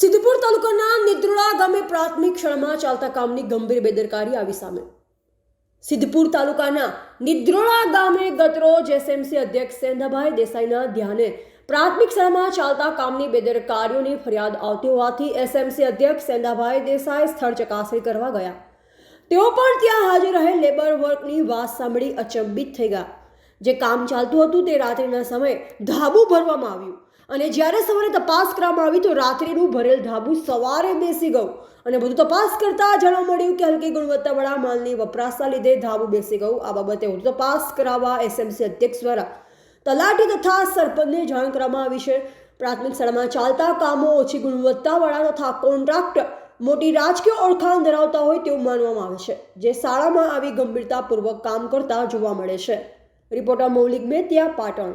સિદ્ધપુર તાલુકાના નિદ્રોળા ગામે પ્રાથમિક શાળામાં ચાલતા કામની ગંભીર બેદરકારી આવી સામે. સિદ્ધપુર તાલુકાના નિદ્રોળા ગામે ગતરોજ એસએમસી અધ્યક્ષ સેંધાભાઈ દેસાઈના ધ્યાને પ્રાથમિક શાળામાં ચાલતા કામની બેદરકારીઓની ફરિયાદ આવતી હોવાથી એસએમસી અધ્યક્ષ સેંધાભાઈ દેસાઈ સ્થળ ચકાસણી કરવા ગયા. તેઓ પણ ત્યાં હાજર રહે લેબર વર્કની વાત સાંભળી અચંબિત થઈ ગયા. જે કામ ચાલતું હતું તે રાત્રિના સમયે ધાબુ ભરવામાં આવ્યું. અને જ્યારે સવારે તપાસ કરવામાં આવી તો રાત્રિનું ભરેલ ધાબુ સવારે બેસી ગયું. અને બધું તપાસ કરતા જાણવા મળ્યું કે હલકી ગુણવત્તાવાળા માલની વપરાશના લીધે ધાબુ બેસી ગયું. આ બાબતે વધુ તપાસ કરાવવા એસએમસી અધ્યક્ષ દ્વારા તલાટી તથા સરપંચને જાણ કરવામાં આવી છે. પ્રાથમિક શાળામાં ચાલતા કામો ઓછી ગુણવત્તાવાળા તથા કોન્ટ્રાક્ટર મોટી રાજકીય ઓળખાણ ધરાવતા હોય તેવું માનવામાં આવે છે, જે શાળામાં આવી ગંભીરતાપૂર્વક કામ કરતા જોવા મળે છે. રિપોર્ટર મૌલિક મેતિયા પાટણ.